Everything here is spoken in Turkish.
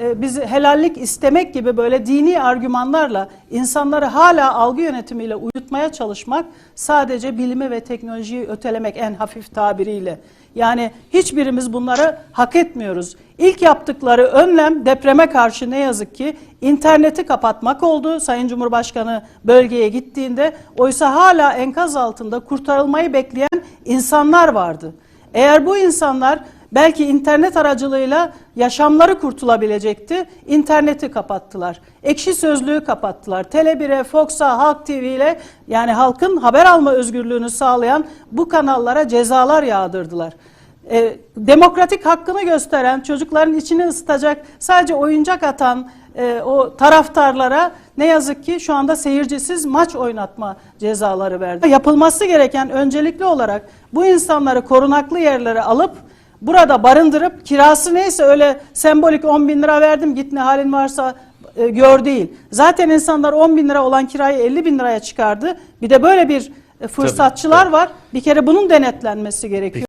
e, bizi helallik istemek gibi böyle dini argümanlarla insanları hala algı yönetimiyle uyutmaya çalışmak sadece bilimi ve teknolojiyi ötelemek en hafif tabiriyle. Yani hiçbirimiz bunları hak etmiyoruz. İlk yaptıkları önlem depreme karşı ne yazık ki interneti kapatmak oldu. Sayın Cumhurbaşkanı bölgeye gittiğinde oysa hala enkaz altında kurtarılmayı bekleyen insanlar vardı. Eğer bu insanlar belki internet aracılığıyla yaşamları kurtulabilecekti. İnterneti kapattılar. Ekşi sözlüğü kapattılar. Tele1'e, Fox'a, Halk TV ile yani halkın haber alma özgürlüğünü sağlayan bu kanallara cezalar yağdırdılar. E, demokratik hakkını gösteren, çocukların içini ısıtacak, sadece oyuncak atan e, o taraftarlara ne yazık ki şu anda seyircisiz maç oynatma cezaları verdi. Yapılması gereken öncelikli olarak bu insanları korunaklı yerlere alıp burada barındırıp kirası neyse öyle sembolik 10 bin lira verdim git ne halin varsa e, gör değil. Zaten insanlar 10 bin lira olan kirayı 50 bin liraya çıkardı. Bir de böyle bir e, fırsatçılar var. Bir kere bunun denetlenmesi gerekiyor.